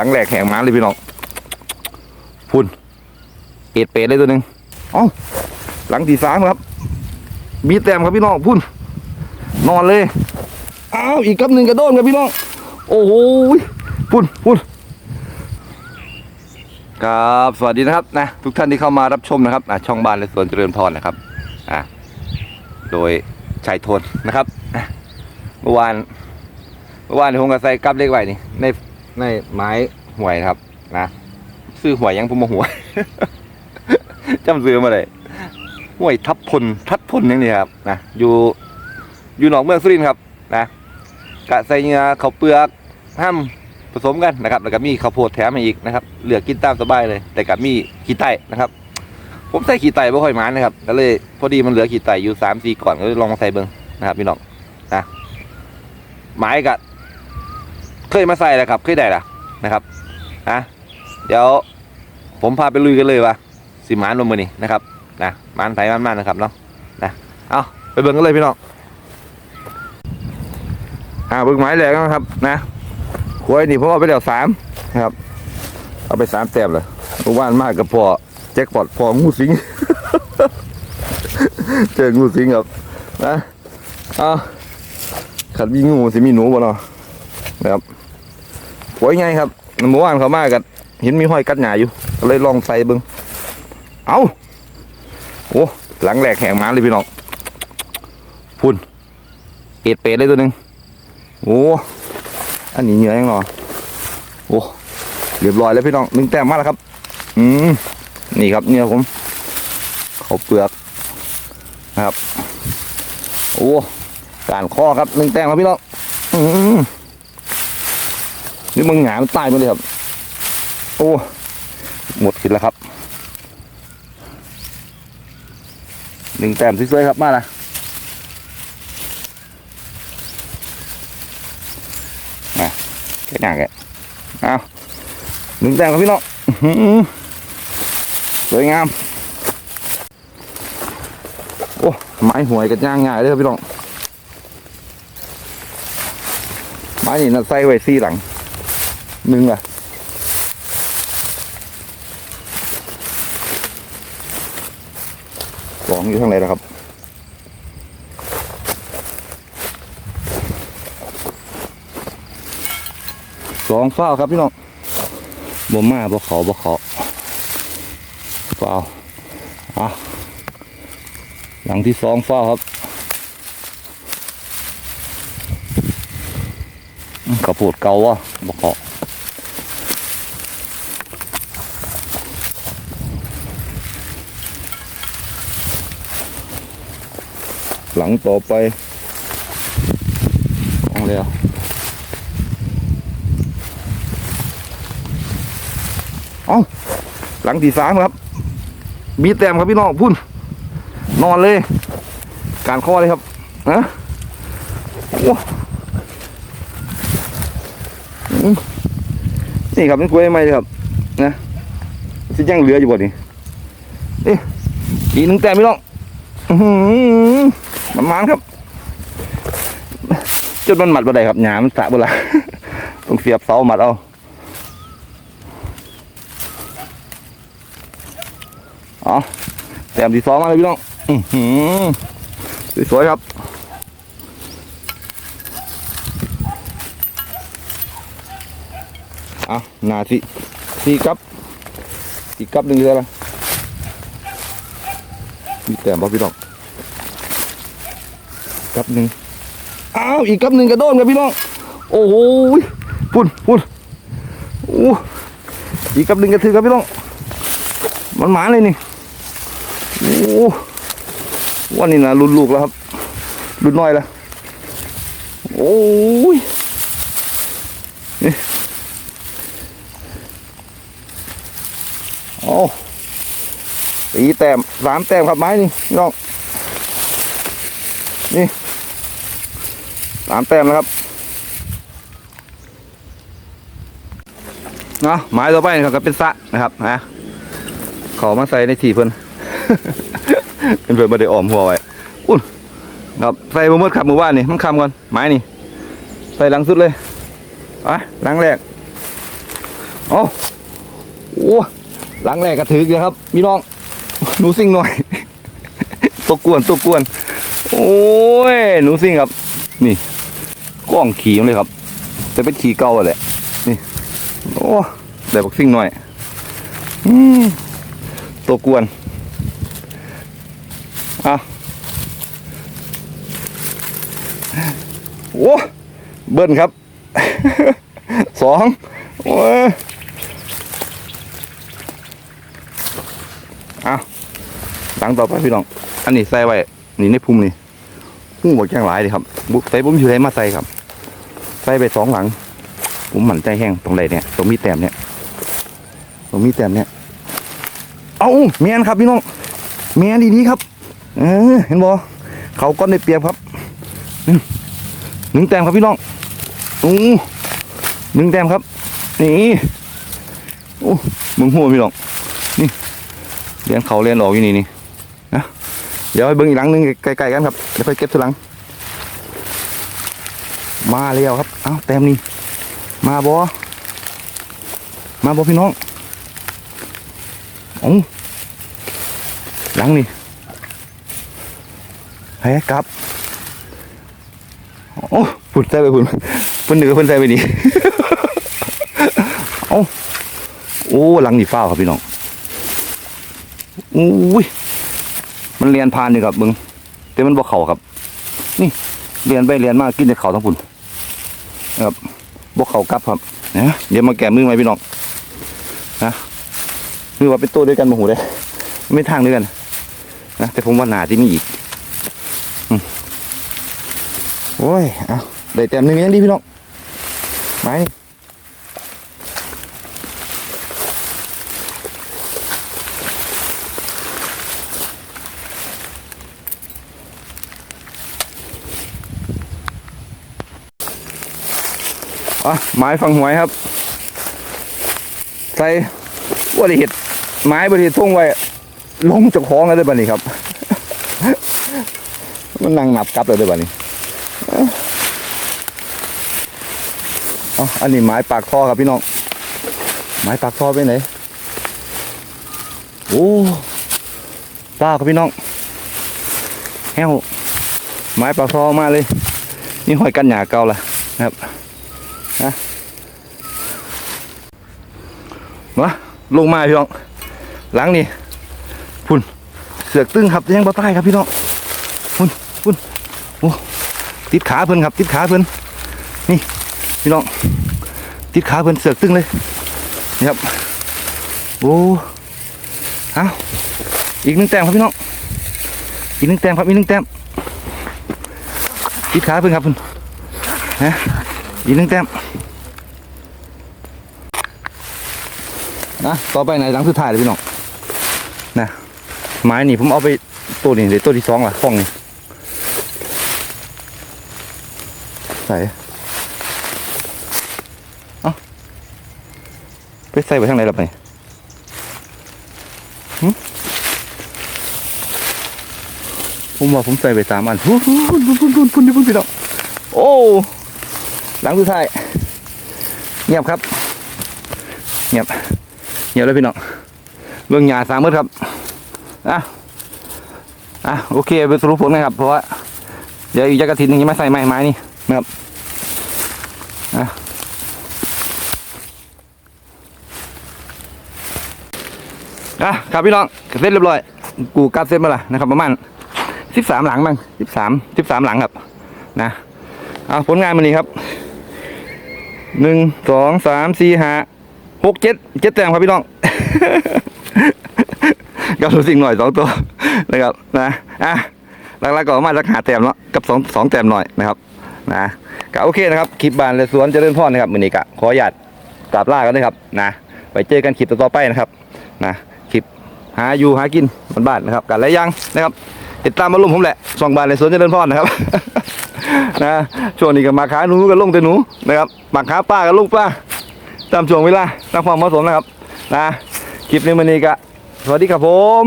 ลังแหลกแหงมาเลยพี่น้องพุ่นเอ็ดเป็ดเลยตัวหนึ่งอ้าหลังที่สามครับ มีแต้มครับพี่น้องพุ่น นอนเลยอ้าวอีกกับหนึ่งกระโดนครับพี่น้อง โอ้โหพุ่นพุ่นครับสวัสดีนะครับนะทุกท่านที่เข้ามารับชมนะครับช่องบ้านและสวนเจริญพรนะครับอะโดยชายทนนะครับเมื่อวานเมื่อวานผมก็ใส่กับเล็กไว้นี่ใน ในไม้หวยครับ นะซื้อหวยยังผมมาหวยจำซื้อมาเลยหวยทับพลทัดพลอย่างนี้ครับนะอยู่อยู่หนองเมืองสุรินทร์ครับนะกะใส่เนื้อข้าวเปลือกห้ามผสมกันนะครับแล้วก็มีข้าวโพดแถมมาอีกนะครับเหลือกินตามสบายเลย แต่กับมีขี้ไตนะครับ ผมใส่ขี้ไตไม่ค่อยมานนะครับก็เลยพอดีมันเหลือขี้ไตอยู่สามสี่ก่อนก็เลยลองมาใส่เบิ้งนะครับพี่น้องนะหมายกะ เคยมาใส่แล้วครับเคยได้ละนะครับอะเดี๋ยวผมพาไปลุยกันเลยวะสิมานลงมือนี่นะครับนะมานไผ่มันมันนะครับเนาะนะเอาไปเบิ้งกันเลยพี่น้องอ่าเบิ้งไม้แหลกนะครับ นะขวยนี่ผมเอาไปแล้วสามนะครับ เอาไปสามแต้มเลยเมื่านมากกับพอแจ็คพอตพองูสิงเจองูสิงครับนะเอาขัดมีงูสิมีหนูบ่เนาะนะครับ ขวยไงครับเมื่อวานเขามากันเห็นมีห้อยกัดหนาอยู่ก็เลยลองใส่เบิ้งเอาโอ้หลังแหลกแหงมาเลยพี่น้องพุ่นเอ็ดเป็ดเลยตัวหนึ่งโอ้อันนี้เหนื่อยยังหรอโอ้เรียบร้อยแล้วพี่น้องหนึ่งแต้มมาแล้วครับ อืมนี่ครับเนี่ยผมเขาเปลือกนะครับ โอ้การข้อครับหนึ่งแต้มครับพี่น้องอืม นี่มึงหงายมันตายมาเลยครับ โอ้ หมดกินแล้วครับ หนึ่งแต้มสวยๆครับมาละมาแค่หนักแกเอาหนึ่งแต้มครับพี่น้องสวยงาม โอ้ไม้หวยกันย่างง่ายเลยครับพี่น้องไม้นี่น่าใส่ไว้ซี่หลัง หนึ่งอะสองอยู่ข้างในนะครับสองเฝ้าครับพี่น้องบ่มาบ่เขาบ่เขาเฝ้าอะหลังที่สองเฝ้าครับกระปูดเกาวะบ่เขา หลังต่อไปของแล้วเอาหลังที่สามครับ มีแต้มครับพี่น้องพุ่น นอนเลย การข้อเลยครับนะโอ้นี่ครับนี่กล้วยใหม่เลยครับ นะสิยังเหลืออยู่บ่นี่นี่อีกหนึ่งแต้มพี่น้อง อือ มันมันครับจนมันหมัดบ่ได้ครับหยามันสะบ่ละต้องเสียบเสาหมัดเอาอ๋อแต้มที่สองมาเลยพี่น้องสวยๆครับเอาหนาสิสี่กับอีกกับหนึ่งเลยละมีแต้มป่ะพี่น้อง กับหนึ่งอ้าวอีกกับหนึ่งกระโดนครับพี่น้อง โอ้โหพุ่นพุ่นโอ้อีกกับหนึ่งกระถือครับพี่น้อง มันหมาเลยนี่ โอ้วันนี้นะรุ่นลูกแล้วครับรุ่นน้อยแล้ว โอ้ยนี่โอ้ตีแต้มสามแต้มครับไม้นี่พี่น้อง นี่ สามแต้มแล้วครับเนาะไม้ต่อไปนะครับก็เป็นสะนะครับนะขามาใส่ในที่เพิ่นเพิ่นเพิ่นบ่ได้ออมหัวไว้อุ้นครับใส่บ่หมดครับมื้อวานนี่มันคำก่อนไม้นี่ใส่หลังสุดเลยไปหลังแรกโอ้โอ้หลังแรกกระถือเลยครับพี่น้องหนูซิ่งหน่อยตัวกวนตัวกวน โอ้ยหนูซิ่งครับ นี่ กล้องขี่มันเลยครับจะเป็นขี่เก่าอะแหละนี่โอ้ได้บักซิ่งหน่อยอืมตัวกวนเอาโอ้เบิ้ลครับสองโอ้ยเอาหลังต่อไปพี่น้อง อันนี้ใส่ไว้ นี่ในพุ่มนี่พุ่งหมดแกงหลายเลยครับบุใส่ผมอยู่ไหนมาใส่ครับ ส่ไปสองหลัง ผมหมั่นใจแห้งตรงไหนเนี่ย ตรงมีแต้มเนี่ย ตรงมีแต้มเนี่ย เอาแมนครับพี่น้อง แมนดีๆครับ เออเห็นบ่เขาก้อนได้เปรียบครับหนึ่งแต้มครับพี่น้องอู้หนึ่งแต้มครับ นี่โอ้มึงหัวพี่น้อง นี่เลี้ยงเขาเลี้ยงออกอยู่นี่นี่นะเดี๋ยวไปเบิ้งอีกหลังนึงใกลๆกันครับเดี๋ยวค่อยเก็บทีหลัง มาแล้วครับ เอ้าแต้มนี่ มาบอมาบอพี่น้องเอ้าหลังนี่เฮ้กลับ โอ้ฝุ่นใส่ไปฝุ่นฝุ่นเหนือฝุ่นใส่ไปนี่เอ้าโอ้หลังนี่ฟ้าครับพี่น้องอุ้ย มันเรียนพานอยู่ครับมึงแต่มันบ่เข่าครับ นี่เรียนไปเรียนมากินแต่เข่าทั้งฝุ่น ครับบ่เข่ากลับครับนะเดี๋ยวมาแกะมือไหมพี่น้องนะคือว่าเป็นตัวด้วยกันมาหูเลยไม่ทางด้วยกันนะแต่ผมว่าหนาที่นี่อีกโอ้ยเอาได้เต็มหนึ่งยังดีพี่น้องไม้นี่ อะไม้ฟังหวยครับ ใส่ว่าได้เห็ดไม้บริทุ่งไว้ ลงจากของแล้วได้บ้านี้ครับ มันนั่งหนับกลับเลยได้บ้านี้อ๋ออันนี้ไม้ปากท่อครับพี่น้อง ไม้ปากท่อไปไหน โอ้ป้าครับพี่น้องแห้วไม้ปากท่อมาเลย นี่หอยกันหยาเก่าละนะครับ นะมาลงมาพี่น้องหลังนี่พุ่นเสือกตึ้งครับยังบ่ใต้ครับพี่น้องพุ่นพุ่นโอ้ติดขาเพิ่นครับ ติดขาเพิ่นนี่พี่น้องติดขาเพิ่นเสือกตึ้งเลยนี่ครับโอ้เอาอีกหนึ่งแต้มครับพี่น้องอีกหนึ่งแต้มครับอีกหนึ่งแต้มติดขาเพิ่นครับเพิ่นนะ อีกหนึ่งแต้มนะต่อไปไหนหลังสุดท้ายเลยพี่น้องนะไม้นี่ผมเอาไปตัวนี้เดี๋ยวตัวที่สองล่ะห้องนี่ใส่ไปใส่ไว้ทางไหนล่ะไปผมว่าผมใส่ไปสามอันพุ่นพุ่นพุ่นพุ่นพุ่นพุ่นพุ่นพี่น้องโอ้ ลังสุดท้ายเงียบครับเงียบเงียบเลยพี่น้องเบื้องหยาสามมืดครับอะอะโอเคไปสรุปผลกันครับ เพราะว่าเดี๋ยวอีกจักรทินหนึงยังไม่ใส่ไม้ไม้นี่นะครับอะอะครับพี่น้องเสร็จเรียบร้อย กูกัดเสร็จมาละนะครับ ประมาณสิบสามหลังบ้างสิบสามสิบสามหลังครับ นะเอาผลงานมันนี้ครับ หนึ่งสองสามสี่ห้าหกเจ็ดเจ็ดแต้มครับพี่น้องกับรู้สิ่งหน่อยสองตัวนะครับนะอะหลักๆก็มาสักหาแต้มเนาะกับสองสองแต้มหน่อยนะครับนะก็โอเคนะครับคลิปบานและสวนจะเริญพรนะครับมือนี้กะขออนุญาตกราบลากันด้วยครับนะไปเจอกันคลิปต่อไปนะครับนะคลิปหาอยู่หากินบ้านๆนะครับกันหลายอย่างนะครับ ติดตามมาลุ่มผมแหละช่องบ้านในสวนจะเริญพรนะครับ นะช่วงนี้ก็มาขาหนูกันลงแต่หนูนะครับมาขาป้ากันลูกป้าตามช่วงเวลาตามความเหมาะสมนะครับนะคลิปนี้มันนี้ก็สวัสดีครับผม